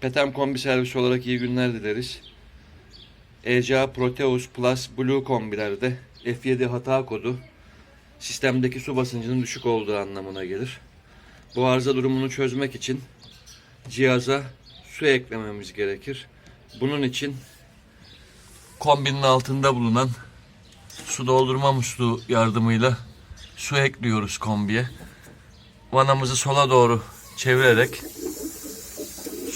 Petem kombi servisi olarak iyi günler dileriz. ECA Proteus Plus Blue kombilerde F7 hata kodu sistemdeki su basıncının düşük olduğu anlamına gelir. Bu arıza durumunu çözmek için cihaza su eklememiz gerekir. Bunun için kombinin altında bulunan su doldurma musluğu yardımıyla su ekliyoruz kombiye. Vanamızı sola doğru çevirerek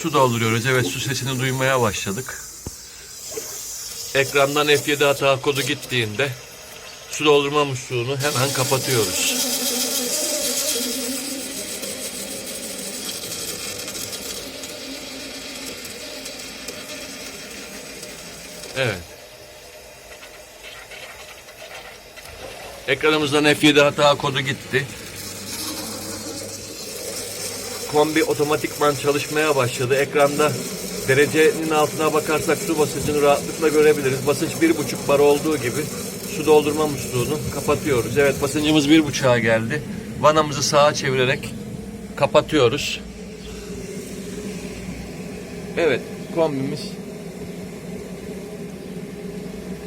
su dolduruyoruz. Evet su sesini duymaya başladık. Ekrandan F7 hata kodu gittiğinde su doldurma musluğunu hemen kapatıyoruz. Evet. Ekranımızdan F7 hata kodu gitti. Kombi otomatikman çalışmaya başladı. Ekranda derecenin altına bakarsak su basıncını rahatlıkla görebiliriz. Basınç 1.5 bar olduğu gibi su doldurma musluğunu kapatıyoruz. Evet basıncımız 1.5'a geldi. Vanamızı sağa çevirerek kapatıyoruz. Evet kombimiz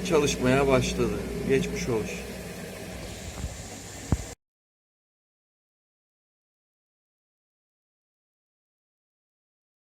çalışmaya başladı. Geçmiş olsun.